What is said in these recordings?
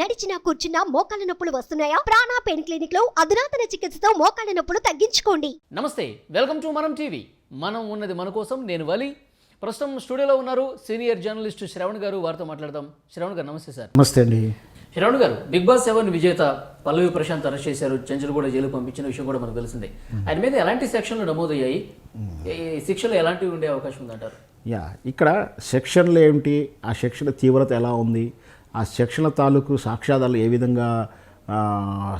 నడిచినా కూర్చున్నా మోకాళ్ళ నొప్పులు వస్తున్నాయా? ప్రాణా పెయిన్ క్లినిక్లో అధునాతన చికిత్సతో మోకాళ్ళ నొప్పులు తగ్గించుకోండి. నమస్తే వెల్కమ్ టు మనం టీవీ. మనం ఉన్నది మన కోసం నేను వలి. ప్రస్తుతం స్టూడియోలో ఉన్నారు సీనియర్ జర్నలిస్ట్ శ్రవణ్ గారు వారితో మాట్లాడదాం. శ్రవణ్ గారు నమస్తే సార్. నమస్తే అండి. శ్రవణ్ గారు బిగ్ బాస్ సెవెన్ విజేత పల్లవి ప్రశాంత్ అరెస్ట్ చేశారు. చెంచులు కూడా జైలు పంపించిన విషయం కూడా మనకు తెలిసిందే. ఆయన మీద ఎలాంటి సెక్షన్లు నమోదయ్యాయి? ఈ శిక్షలు ఎలాంటివి ఉండే అవకాశం ఉందంటారు? యా ఇక్కడ సెక్షన్లు ఏమిటి? ఆ సెక్షన్ల తీవ్రత ఎలా ఉంది? ఆ సెక్షన్ల తాలూకు సాక్ష్యాధారాలు ఏ విధంగా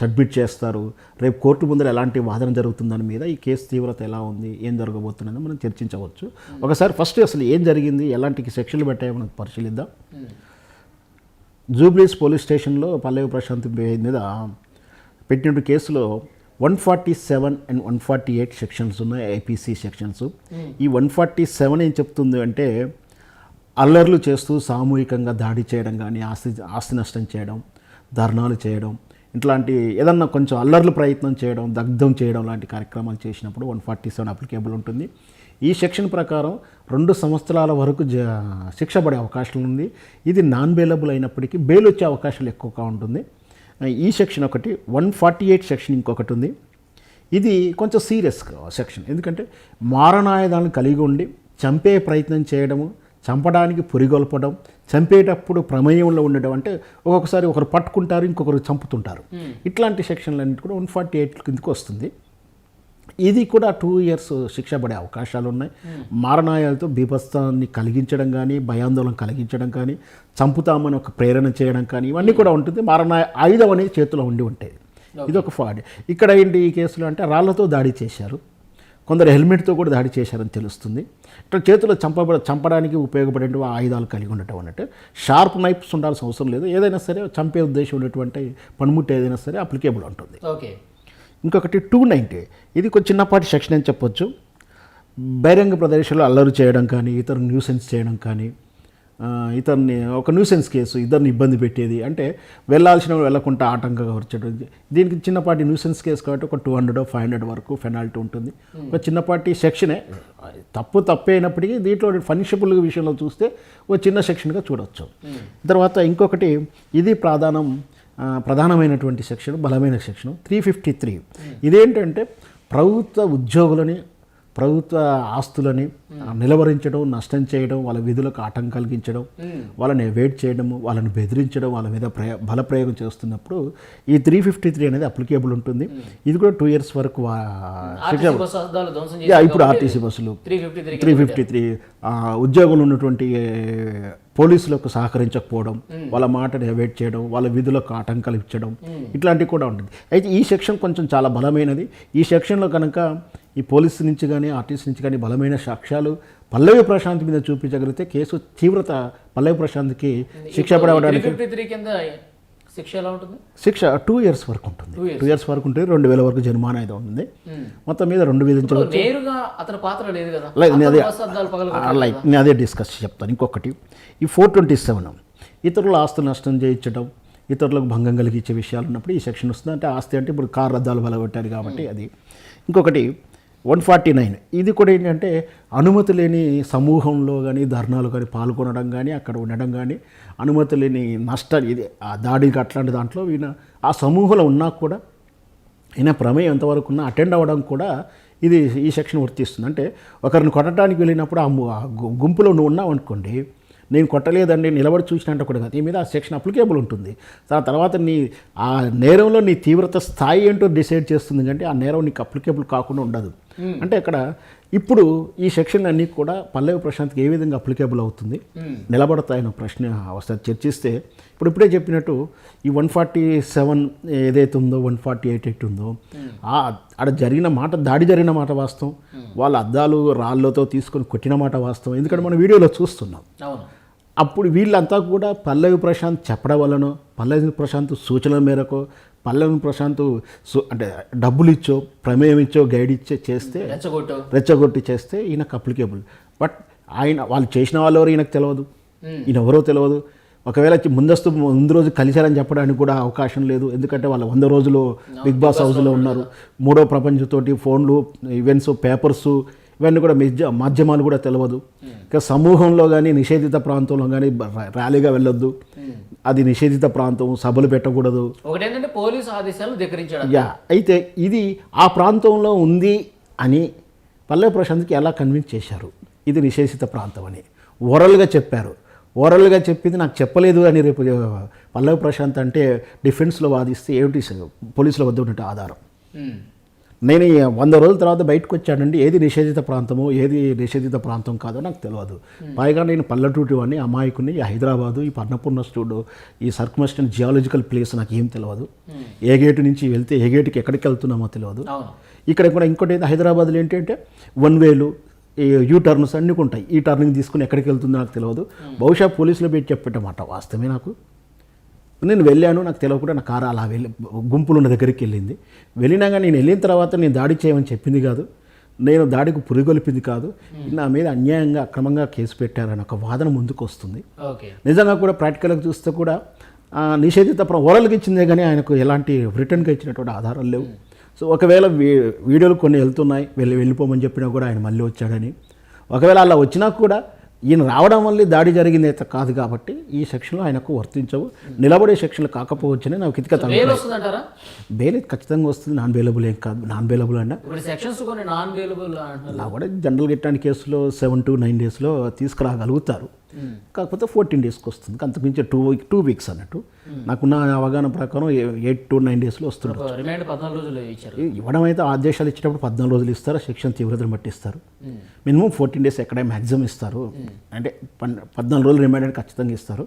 సబ్మిట్ చేస్తారు? రేపు కోర్టు ముందర ఎలాంటి వాదన జరుగుతుందని మీద? ఈ కేసు తీవ్రత ఎలా ఉంది? ఏం జరగబోతున్నది మనం చర్చించవచ్చు. ఒకసారి ఫస్ట్ అసలు ఏం జరిగింది? ఎలాంటి సెక్షన్లు పెట్టాయో మనం పరిశీలిద్దాం. జూబ్లీస్ పోలీస్ స్టేషన్లో పల్లవి ప్రశాంత్ మీద పెట్టిన కేసులో one forty seven and one forty eight sections ఉన్నాయి ఐపీసీ సెక్షన్స్. ఈ వన్ ఫార్టీ సెవెన్ ఏం చెప్తుంది అంటే అల్లర్లు చేస్తూ సామూహికంగా దాడి చేయడం కానీ ఆస్తి ఆస్తి నష్టం చేయడం ధర్నాలు చేయడం ఇట్లాంటి ఏదన్నా కొంచెం అల్లర్లు ప్రయత్నం చేయడం దగ్ధం చేయడం లాంటి కార్యక్రమాలు చేసినప్పుడు వన్ ఫార్టీ సెవెన్ అప్లికేబుల్ ఉంటుంది. ఈ సెక్షన్ ప్రకారం రెండు సంవత్సరాల వరకు జ శిక్ష పడే అవకాశం ఉంది. ఇది నాన్ బెయిలబుల్ అయినప్పటికీ బెయిల్ వచ్చే అవకాశాలు ఎక్కువగా ఉంటుంది. ఈ సెక్షన్ ఒకటి వన్ ఫార్టీ ఎయిట్ సెక్షన్ ఇంకొకటి ఉంది. ఇది కొంచెం సీరియస్ సెక్షన్. ఎందుకంటే మారణాయుధాలను కలిగి ఉండి చంపే ప్రయత్నం చేయడము చంపడానికి పురిగొల్పడం చంపేటప్పుడు ప్రమేయంలో ఉండడం అంటే ఒక్కొక్కసారి ఒకరు పట్టుకుంటారు ఇంకొకరు చంపుతుంటారు. ఇట్లాంటి సెక్షన్లు అన్నిటి కూడా వన్ ఫార్టీ ఎయిట్ కిందకు వస్తుంది. ఇది కూడా టూ ఇయర్స్ శిక్ష పడే అవకాశాలు ఉన్నాయి. మారణాయాలతో బీభత్సాన్ని కలిగించడం కానీ భయాందోళన కలిగించడం కానీ చంపుతామని ఒక ప్రేరణ చేయడం కానీ ఇవన్నీ కూడా ఉంటుంది. మారణాయ ఆయుధం అనేది చేతిలో ఉండి ఉంటాయి ఇది ఒక ఫ్రాడ్ ఇక్కడ ఏంటి ఈ కేసులో అంటే రాళ్ళతో దాడి చేశారు. కొందరు హెల్మెట్తో కూడా దాడి చేశారని తెలుస్తుంది. ఇట్లా చేతిలో చంపబడ చంపడానికి ఉపయోగపడే ఆయుధాలు కలిగి ఉండటం అన్నట్టు. షార్ప్ నైఫ్స్ ఉండాల్సిన అవసరం లేదు. ఏదైనా సరే చంపే ఉద్దేశం ఉన్నటువంటి పనిముట్టు ఏదైనా సరే అప్లికేబుల్ ఉంటుంది. ఓకే. ఇంకొకటి టూ నైంటీ ఇది కొంచెం చిన్నపాటి సెక్షన్ అని చెప్పొచ్చు. బహిరంగ ప్రదేశాల్లో అల్లరి చేయడం కానీ ఇతరు న్యూసెన్స్ చేయడం కానీ ఇతన్ని ఒక న్యూసెన్స్ కేసు ఇద్దరిని ఇబ్బంది పెట్టేది. అంటే వెళ్ళాల్సిన వెళ్ళకుండా ఆటంకంగా వచ్చేటం దీనికి చిన్నపాటి న్యూసెన్స్ కేసు కాబట్టి ఒక టూ హండ్రెడ్ ఫైవ్ హండ్రెడ్ వరకు పెనాల్టీ ఉంటుంది. ఒక చిన్నపాటి సెక్షనే తప్పు తప్పే అయినప్పటికీ దీంట్లో ఫనిషబుల్ విషయంలో చూస్తే ఒక చిన్న సెక్షన్గా చూడవచ్చు తర్వాత ఇంకొకటి ఇది ప్రాధానం ప్రధానమైనటువంటి సెక్షన్ బలమైన సెక్షన్ త్రీ ఫిఫ్టీ త్రీ ఇదేంటంటే ప్రభుత్వ ఉద్యోగులని ప్రభుత్వ ఆస్తులని నిలవరించడం నష్టం చేయడం వాళ్ళ విధులకు ఆటంకం కలిగించడం వాళ్ళని వెయిట్ చేయడము వాళ్ళని బెదిరించడం వాళ్ళ మీద ప్రయ బలప్రయోగం చేస్తున్నప్పుడు ఈ త్రీ ఫిఫ్టీ త్రీ అనేది అప్లికేబుల్ ఉంటుంది. ఇది కూడా టూ ఇయర్స్ వరకు యా, ఇప్పుడు ఆర్టీసీ బస్సులు. త్రీ ఫిఫ్టీ త్రీ ఉద్యోగులు ఉన్నటువంటి పోలీసులకు సహకరించకపోవడం వాళ్ళ మాటని వెయిట్ చేయడం వాళ్ళ విధులకు ఆటంకాలు ఇచ్చడం ఇట్లాంటివి కూడా ఉంటుంది. అయితే ఈ సెక్షన్ కొంచెం చాలా బలమైనది. ఈ సెక్షన్లో కనుక ఈ పోలీసు నుంచి కానీ ఆర్టీసీ నుంచి కానీ బలమైన సాక్ష్యాలు పల్లవి ప్రశాంత్ మీద చూపించగలిగితే కేసు తీవ్రత పల్లవి ప్రశాంత్కి శిక్ష పడవడానికి శిక్ష ఎలా ఉంటుంది? శిక్ష టూ ఇయర్స్ వరకు ఉంటుంది. Two years. వరకు ఉంటుంది రెండు వేల వరకు జరిమానా అయితే ఉంటుంది. మొత్తం మీద రెండు విధించవచ్చు నేరుగా అతని పాత్ర లేదు కదా? లైక్ నేను అదే డిస్కస్ చెప్తాను. ఇంకొకటి ఈ ఫోర్ ట్వంటీ సెవెన్ ఇతరుల ఆస్తులు నష్టం చేయించడం ఇతరులకు భంగం కలిగించే విషయాలు ఉన్నప్పుడు ఈ సెక్షన్ వస్తుంది. అంటే ఆస్తి అంటే ఇప్పుడు కార్ అద్దాలు బలగొట్టారు కాబట్టి అది. ఇంకొకటి వన్ ఫార్టీ నైన్. ఇది కూడా ఏంటంటే అనుమతి లేని సమూహంలో కానీ ధర్నాలు కానీ పాల్గొనడం కానీ అక్కడ ఉండడం కానీ అనుమతి లేని నష్టం ఇది. ఆ దాడికి అట్లాంటి దాంట్లో ఈయన ఆ సమూహంలో ఉన్నా కూడా ఈయన ప్రమేయం ఎంతవరకు ఉన్నా అటెండ్ అవ్వడం కూడా ఇది ఈ సెక్షన్ వర్తిస్తుంది. అంటే ఒకరిని కొట్టడానికి వెళ్ళినప్పుడు ఆ గుంపులో నువ్వు ఉన్నావు అనుకోండి నేను కొట్టలేదండి నిలబడి చూసినట్టు కూడా కాదు ఈ మీద ఆ సెక్షన్ అప్లికేబుల్ ఉంటుంది. దాని తర్వాత నీ ఆ నేరంలో నీ తీవ్రత స్థాయి ఏంటో డిసైడ్ చేస్తుంది అంటే ఆ నేరం నీకు అప్లికేబుల్ కాకుండా ఉండదు. అంటే ఇక్కడ ఇప్పుడు ఈ సెక్షన్ అన్నీ కూడా పల్లవి ప్రశాంత్కి ఏ విధంగా అప్లికేబుల్ అవుతుంది? నిలబడతాయన్న ప్రశ్న ఒకసారి చర్చిస్తే ఇప్పుడు ఇప్పుడే చెప్పినట్టు ఈ వన్ ఫార్టీ సెవెన్ ఏదైతే ఉందో వన్ ఫార్టీ ఎయిట్ ఎయిట్ ఉందో ఆ ఆడ జరిగిన మాట దాడి జరిగిన మాట వాస్తవం. వాళ్ళ అద్దాలు రాళ్ళతో తీసుకొని కొట్టిన మాట వాస్తవం. ఎందుకంటే మనం వీడియోలో చూస్తున్నాం. అప్పుడు వీళ్ళంతా కూడా పల్లవి ప్రశాంత్ చెప్పడం వలన పల్లవి ప్రశాంత్ సూచనల మేరకు పల్లవి ప్రశాంత్ సు- అంటే డబ్బులు ఇచ్చో ప్రమేయం ఇచ్చో గైడ్ ఇచ్చో చేస్తే రెచ్చగొట్టు. రెచ్చగొట్టి చేస్తే ఈయనకు అప్లికేబుల్ బట్ ఆయన వాళ్ళు చేసిన వాళ్ళు ఎవరు ఈయనకు తెలియదు ఈయన ఎవరో తెలియదు ఒకవేళ ముందస్తు ముందు రోజు కలిశారని చెప్పడానికి కూడా అవకాశం లేదు. ఎందుకంటే వాళ్ళు వంద రోజులు బిగ్ బాస్ హౌస్లో ఉన్నారు. మూడో ప్రపంచంతోటి ఫోన్లు ఈవెంట్స్ పేపర్స్ ఇవన్నీ కూడా మాధ్యమాలు కూడా తెలియదు ఇంకా సమూహంలో కానీ నిషేధిత ప్రాంతంలో కానీ ర్యాలీగా వెళ్ళొద్దు. అది నిషేధిత ప్రాంతం సభలు పెట్టకూడదు. ఒకటి ఏంటంటే పోలీసు ఆదేశాలను ధిక్కరించాడు. యా అయితే ఇది ఆ ప్రాంతంలో ఉంది అని పల్లె ప్రశాంత్కి ఎలా కన్విన్స్ చేశారు? ఇది నిషేధిత ప్రాంతం అని. ఓరల్గా చెప్పారు. ఓరల్గా చెప్పింది నాకు చెప్పలేదు అని రేపు పల్లవి ప్రశాంత్ అంటే డిఫెన్స్లో వాదిస్తే ఏమిటి పోలీసుల వద్ద ఉన్నట్టు ఆధారం? ఉమ్. నేను ఈ వంద రోజుల తర్వాత బయటకు వచ్చానండి. ఏది నిషేధిత ప్రాంతమో ఏది నిషేధిత ప్రాంతం కాదో నాకు తెలియదు పైగా నేను పల్లెటూటి వాడిని అమాయకుని ఈ హైదరాబాదు ఈ పన్నపూర్ణ స్టూడ్ ఈ సర్కమస్టన్ జియాలజికల్ ప్లేస్ నాకు ఏం తెలియదు ఏ గేటు నుంచి వెళ్తే ఏ గేటుకి ఎక్కడికి వెళ్తున్నామో తెలియదు ఇక్కడ కూడా ఇంకోటి ఏంటి హైదరాబాద్లో ఏంటంటే వన్ వేలు ఈ యూ టర్న్స్ అన్నీ ఉంటాయి. ఈ టర్నింగ్ తీసుకుని ఎక్కడికి వెళ్తుందో నాకు తెలియదు బహుశా పోలీసులు పెట్టి చెప్పేటమాట వాస్తవమే నాకు. నేను వెళ్ళాను నాకు తెలియకుండా నా కారు అలా వెళ్ళి గుంపులు ఉన్న దగ్గరికి వెళ్ళింది. వెళ్ళినా కానీ నేను వెళ్ళిన తర్వాత నేను దాడి చేయమని చెప్పింది కాదు. నేను దాడికి పురిగొల్పింది కాదు. నా మీద అన్యాయంగా అక్రమంగా కేసు పెట్టారని ఒక వాదన ముందుకు వస్తుంది నిజంగా కూడా ప్రాక్టికల్గా చూస్తే కూడా నిషేధిత ఓరల్కి ఇచ్చిందే కానీ ఆయనకు ఎలాంటి రిటర్న్గా ఇచ్చినటువంటి ఆధారాలు లేవు. సో ఒకవేళ వీడియోలు కొన్ని వెళ్తున్నాయి వెళ్ళి వెళ్ళిపోమని చెప్పినా కూడా ఆయన మళ్ళీ వచ్చాడని. ఒకవేళ అలా వచ్చినా కూడా ఈయన రావడం వల్లే దాడి జరిగింది అయితే కాదు కాబట్టి ఈ సెక్షన్లో ఆయనకు వర్తించవు. నిలబడే సెక్షన్లు కాకపోవచ్చని నాకు ఇతిక బెయిల్ ఖచ్చితంగా వస్తుంది నాన్ బెయిలబుల్ ఏం కాదు నాన్ బెయిలబుల్ అలా కూడా జనరల్గా ఇట్లాంటి కేసులో సెవెన్ టు నైన్ డేస్లో తీసుకురాగలుగుతారు. కాకపోతే ఫోర్టీన్ డేస్కి వస్తుంది. అంతకుమించి టూ వీక్ టూ వీక్స్ అన్నట్టు. నాకున్న అవగాహన ప్రకారం ఎయిట్ టు నైన్ డేస్లో వస్తుంది ఇవ్వడం అయితే ఆదేశాలు ఇచ్చేటప్పుడు పద్నాలుగు రోజులు ఇస్తారు? సెక్షన్ తీవ్రతను బట్టి ఇస్తారు. మినిమం ఫోర్టీన్ డేస్ ఎక్కడే మ్యాక్సిమం ఇస్తారు. అంటే పద్నాలుగు రోజులు రిమాండ్ అని ఖచ్చితంగా ఇస్తారు.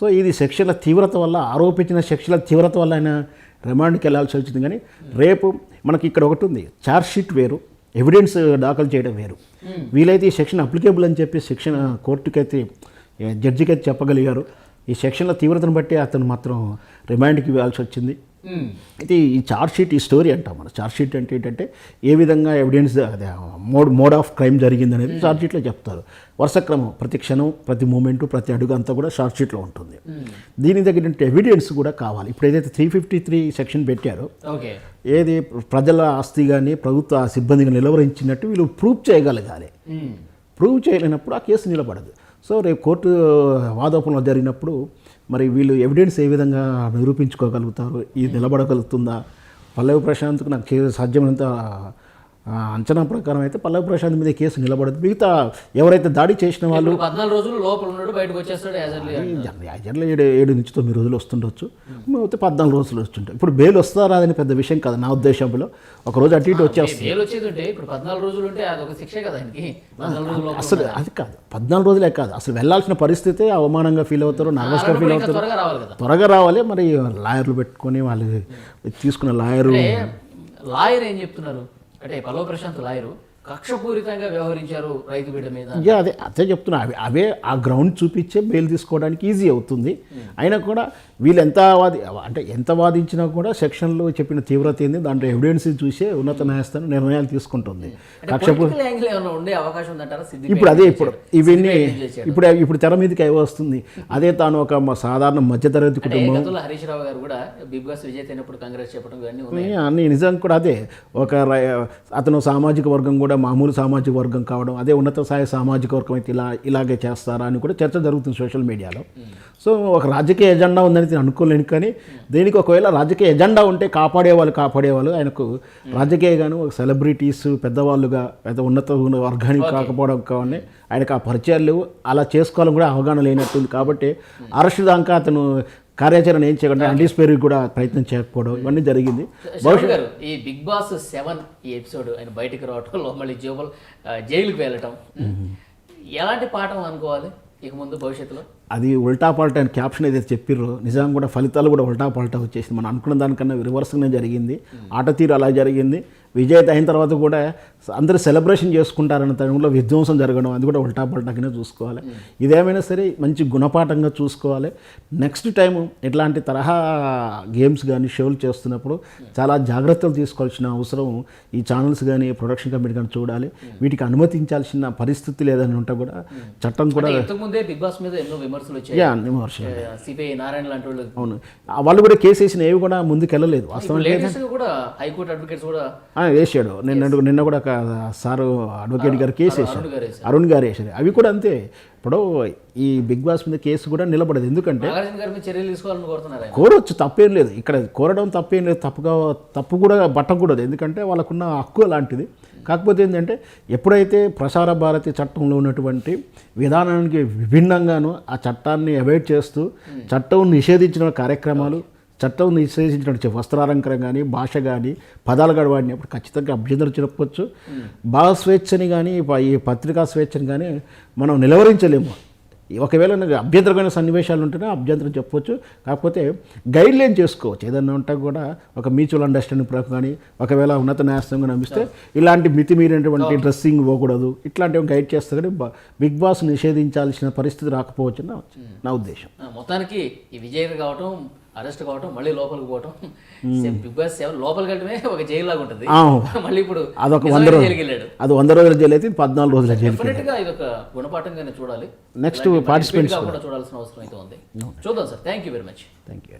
సో ఇది సెక్షన్ల తీవ్రత వల్ల ఆరోపించిన సెక్షన్ల తీవ్రత వల్ల ఆయన రిమాండ్కి వెళ్ళాల్సి వచ్చింది. కానీ రేపు మనకి ఇక్కడ ఒకటి ఉంది. ఛార్జ్ షీట్ వేరు. ఎవిడెన్స్ దాఖలు చేయడం వేరు. వీలైతే ఈ సెక్షన్ అప్లికేబుల్ అని చెప్పి సెక్షన్ కోర్టుకైతే జడ్జికి అయితే చెప్పగలిగారు. ఈ సెక్షన్ల తీవ్రతను బట్టి అతను మాత్రం రిమాండ్కి ఇవ్వాల్సి వచ్చింది. అయితే ఈ చార్జ్ షీట్ ఈ స్టోరీ అంటాం మనం. చార్జ్ షీట్ అంటే ఏంటంటే ఏ విధంగా ఎవిడెన్స్ అదే మోడ్ మోడ్ ఆఫ్ క్రైమ్ జరిగింది అనేది చార్జ్ షీట్లో చెప్తారు. వరుస క్రమం ప్రతి క్షణం ప్రతి మూమెంటు ప్రతి అడుగు అంతా కూడా చార్జ్ షీట్లో ఉంటుంది. దీని తగినట్టు ఎవిడెన్స్ కూడా కావాలి. ఇప్పుడు ఏదైతే త్రీ ఫిఫ్టీ త్రీ సెక్షన్ పెట్టారో ఏది ప్రజల ఆస్తి కానీ ప్రభుత్వ సిబ్బందిగా నిలవరించినట్టు వీళ్ళు ప్రూవ్ చేయగలగాలి. ప్రూవ్ చేయలేనప్పుడు ఆ కేసు నిలబడదు. సో రేపు కోర్టు వాదోపనలు జరిగినప్పుడు మరి వీళ్ళు ఎవిడెన్స్ ఏ విధంగా నిరూపించుకోగలుగుతారు? ఇది నిలబడగలుగుతుందా? పల్లవి ప్రశాంత్కు నాకు సాధ్యమైనంత అంచనా ప్రకారం అయితే పల్లవి ప్రశాంత్ మీద కేసు నిలబడదు మిగతా ఎవరైతే దాడి చేసిన వాళ్ళు పద్నాలుగు రోజులు లోపల ఉన్నాడు బయటకు వచ్చేస్తాడు యాజర్లో ఏడు ఏడు నుంచి తొమ్మిది రోజులు వస్తుండొచ్చు. అయితే పద్నాలుగు రోజులు వస్తుంటాయి. ఇప్పుడు బెయిల్ వస్తారా రాదని పెద్ద విషయం కాదు నా ఉద్దేశంలో. ఒక రోజు అటు ఇటు వచ్చేస్తుంది బెయిల్ వచ్చేది ఉంటే ఇప్పుడు పద్నాలుగు రోజులు ఉంటే అది ఒక శిక్షే కదా ఆయనకి. పద్నాలుగు రోజులు లోపల అసలు అది కాదు. పద్నాలుగు రోజులే కాదు. అసలు వెళ్ళాల్సిన పరిస్థితి అవమానంగా ఫీల్ అవుతారు నర్వస్గా ఫీల్ అవుతారు. త్వరగా రావాలి మరి లాయర్లు పెట్టుకొని వాళ్ళు తీసుకున్న లాయరు లాయర్ ఏం చెప్తున్నారు? అంటే పల్లవ ప్రశాంత్ లాయరు కక్షపూరితంగా వ్యవహరించారు రైతు బిడ్డ మీద అదే అదే చెప్తున్నా. అవి అవే ఆ గ్రౌండ్ చూపించే బెయిల్ తీసుకోవడానికి ఈజీ అవుతుంది. అయినా కూడా వీళ్ళు ఎంత వాది అంటే ఎంత వాదించినా కూడా సెక్షన్లో చెప్పిన తీవ్రత ఏంది? దాంట్లో ఎవిడెన్స్ చూసే ఉన్నత న్యాయస్థానం నిర్ణయాలు తీసుకుంటుంది. సిద్దిపేట ఇప్పుడు అదే ఇప్పుడు ఇవన్నీ. ఇప్పుడు ఇప్పుడు తెర మీదకి అవి వస్తుంది. అదే తాను ఒక సాధారణ మధ్యతరగతి కుటుంబం. హరీష్ రావు గారు కూడా బిగ్ బాస్ విజేత అయినప్పుడు కాంగ్రెస్ చెప్పడం అన్ని నిజం కూడా అదే. ఒక అతను సామాజిక వర్గం కూడా మామూలు సామాజిక వర్గం కావడం అదే ఉన్నత స్థాయి సామాజిక వర్గం అయితే ఇలా ఇలాగే చేస్తారా అని కూడా చర్చ జరుగుతుంది సోషల్ మీడియాలో. సో ఒక రాజకీయ ఎజెండా ఉందని నేను అనుకోలేను కానీ దీనికి ఒకవేళ రాజకీయ ఎజెండా ఉంటే కాపాడేవాళ్ళు కాపాడేవాళ్ళు. ఆయనకు రాజకీయగాను ఒక సెలబ్రిటీస్ పెద్దవాళ్ళుగా పెద్ద ఉన్నత వర్గానికి కాకపోవడం కానీ ఆయనకు ఆ పరిచయాలు లేవు. అలా చేసుకోవాలని కూడా అవగాహన లేనట్టుంది. కాబట్టి అరెస్ట్ దాకా అతను కార్యాచరణ ఏం చేయకుండా యాంటీస్పేరీ కూడా ప్రయత్నం చేయకపోవడం ఇవన్నీ జరిగింది. గారు ఈ బిగ్ బాస్ సెవెన్ ఈ ఎపిసోడ్ ఆయన బయటికి రావటంలో మళ్ళీ జోబల్ జైలుకి వెళ్ళటం ఎలాంటి పాఠం అనుకోవాలి ఇక ముందు భవిష్యత్తులో? అది ఉల్టా పల్టా అని క్యాప్షన్ ఏదైతే చెప్పిర్రో నిజంగా కూడా ఫలితాలు కూడా ఉల్టా పల్టా వచ్చేసింది. మనం అనుకున్న దానికన్నా రివర్స్గానే జరిగింది. ఆట తీరు అలా జరిగింది. విజేత అయిన తర్వాత కూడా అందరూ సెలబ్రేషన్ చేసుకుంటారన్న టైంలో విధ్వంసం జరగడం అది కూడా ఉల్టా పల్టాగానే చూసుకోవాలి. ఇదేమైనా సరే మంచి గుణపాఠంగా చూసుకోవాలి. నెక్స్ట్ టైం ఇట్లాంటి తరహా గేమ్స్ కానీ షోలు చేస్తున్నప్పుడు చాలా జాగ్రత్తలు తీసుకోవాల్సిన అవసరం ఈ ఛానల్స్ కానీ ప్రొడక్షన్ కంపెనీ కానీ చూడాలి. వీటికి అనుమతించాల్సిన పరిస్థితి లేదని ఉంటే కూడా చట్టం కూడా ముందే బిగ్ బాస్ మీద ఎన్నో విమర్శలు వచ్చాయి. సిపిఐ నారాయణ లాంటి వాళ్ళు. అవును. వాళ్ళు కూడా కేసు వేసిన ఏవి కూడా ముందుకు వెళ్ళలేదు వాస్తవం కూడా హైకోర్టు అడ్వకేట్స్ కూడా వేసాడు. నిన్న నిన్న కూడా ఒక సారు అడ్వకేట్ గారు కేసు వేశారు. అరుణ్ గారు వేశారు. అవి కూడా అంతే. ఇప్పుడు ఈ బిగ్ బాస్ మీద కేసు కూడా నిలబడదు. ఎందుకంటే కోరొచ్చు తప్పేం లేదు. ఇక్కడ కోరడం తప్పేం లేదు. తప్పుగా తప్పు కూడా పట్టకూడదు. ఎందుకంటే వాళ్ళకున్న హక్కు అలాంటిది. కాకపోతే ఏంటంటే ఎప్పుడైతే ప్రసార భారతి చట్టంలో ఉన్నటువంటి విధానానికి విభిన్నంగాను ఆ చట్టాన్ని అవాయిడ్ చేస్తూ చట్టం నిషేధించిన కార్యక్రమాలు చట్టం నిషేధించిన వస్త్రాలంకరం కానీ భాష కానీ పదాలు కానీ వాడినప్పుడు ఖచ్చితంగా అభ్యంతరం చెప్పవచ్చు భావ స్వేచ్ఛని కానీ ఈ పత్రికా స్వేచ్ఛని కానీ మనం నిలవరించలేము. ఒకవేళ నాకు అభ్యంతరమైన సన్నివేశాలు ఉంటేనే అభ్యంతరం చెప్పవచ్చు కాకపోతే గైడ్ లైన్ చేసుకోవచ్చు. ఏదన్నా ఉంటే కూడా ఒక మ్యూచువల్ అండర్స్టాండింగ్ ప్రకారం కానీ ఒకవేళ ఉన్నత న్యాయస్థంగా నమ్మిస్తే ఇలాంటి మితిమీరినటువంటి డ్రెస్సింగ్ ఇవ్వకూడదు ఇట్లాంటివి గైడ్ చేస్తే కానీ బిగ్ బాస్ నిషేధించాల్సిన పరిస్థితి రాకపోవచ్చు నా ఉద్దేశం. మొత్తానికి ఈ విజయ్ కావటం అరెస్ట్ కావటం మళ్ళీ లోపలికి పోవటం. బిగ్ బాస్ లోపలికి వెళ్ళటమే ఒక జైలు లాగా ఉంటుంది. మళ్ళీ ఇప్పుడు అదొక వంద రోజులు. జైలుకి వెళ్ళాడు అది వంద రోజుల జైలు అయితే పద్నాలుగు రోజుల జైలు ఇది ఒక గుణపాఠంగానే చూడాలి. Repeat గా కూడా. చూడాల్సిన అవసరం అయితే ఉంది. చూద్దాం sir. Thank you very much thank you